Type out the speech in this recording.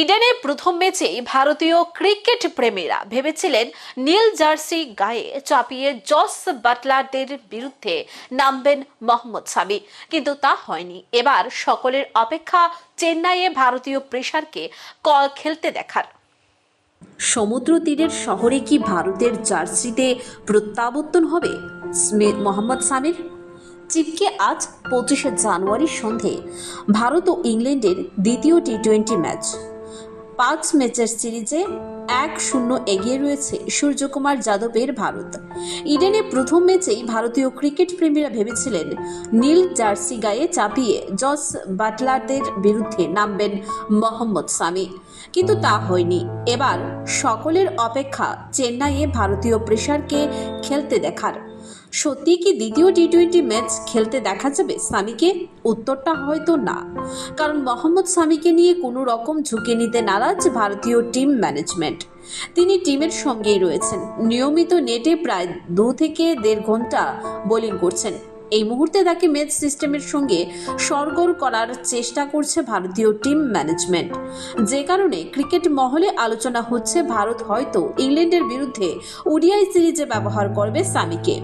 ইডেনে প্রথম ম্যাচেই ভারতীয় ক্রিকেট প্রেমীরা ভেবেছিলেন নীল জার্সি গায়ে চাপিয়ে জস বাটলারদের বিরুদ্ধে নামবেন মোহাম্মদ সামি। কিন্তু তা হয়নি। এবার সকলের অপেক্ষা চেন্নাইয়ে ভারতীয় প্রেসারকে কল খেলতে দেখার। সমুদ্র তীরের শহরে কি ভারতের জার্সিতে প্রত্যাবর্তন হবে মোহাম্মদ সামির? চিপকে আজ পঁচিশে জানুয়ারি সন্ধে ভারত ও ইংল্যান্ডের দ্বিতীয় টি টোয়েন্টি ম্যাচ। পাঁচ ম্যাচের সিরিজে এক শূন্য এগিয়ে রয়েছে সূর্যকুমার যাদবের ভারত। ইডেনে প্রথম ম্যাচেই ভারতীয় ক্রিকেট প্রেমীরা ভেবেছিলেন, নীল জার্সি গায়ে চাপিয়ে জস বাটলারদের বিরুদ্ধে নামবেন মোহাম্মদ সামি। কিন্তু তা হয়নি। এবার সকলের অপেক্ষা চেন্নাইয়ে ভারতীয় প্রেসারকে খেলতে দেখার। সত্যি কি দ্বিতীয় টি টোয়েন্টি ম্যাচ খেলতে দেখা যাবে সামিকে? উত্তরটা হয়তো না। কারণ মোহাম্মদ সামিকে নিয়ে কোনো রকম ঝুঁকে নিতে নারাজ ভারতীয় টিম ম্যানেজমেন্ট। তিনি টিমের সঙ্গেই রয়েছেন। নিয়মিত নেটে প্রায় দু থেকে দেড় ঘণ্টা বোলিং করছেন। এই মুহূর্তে তাকে ম্যাচ সিস্টেমের সঙ্গে সরগর করার চেষ্টা করছে ভারতীয় টিম ম্যানেজমেন্ট। যে কারণে ক্রিকেট মহলে আলোচনা হচ্ছে, ভারত হয়তো ইংল্যান্ডের বিরুদ্ধে ওডিআই সিরিজে ব্যবহার করবে সামিকে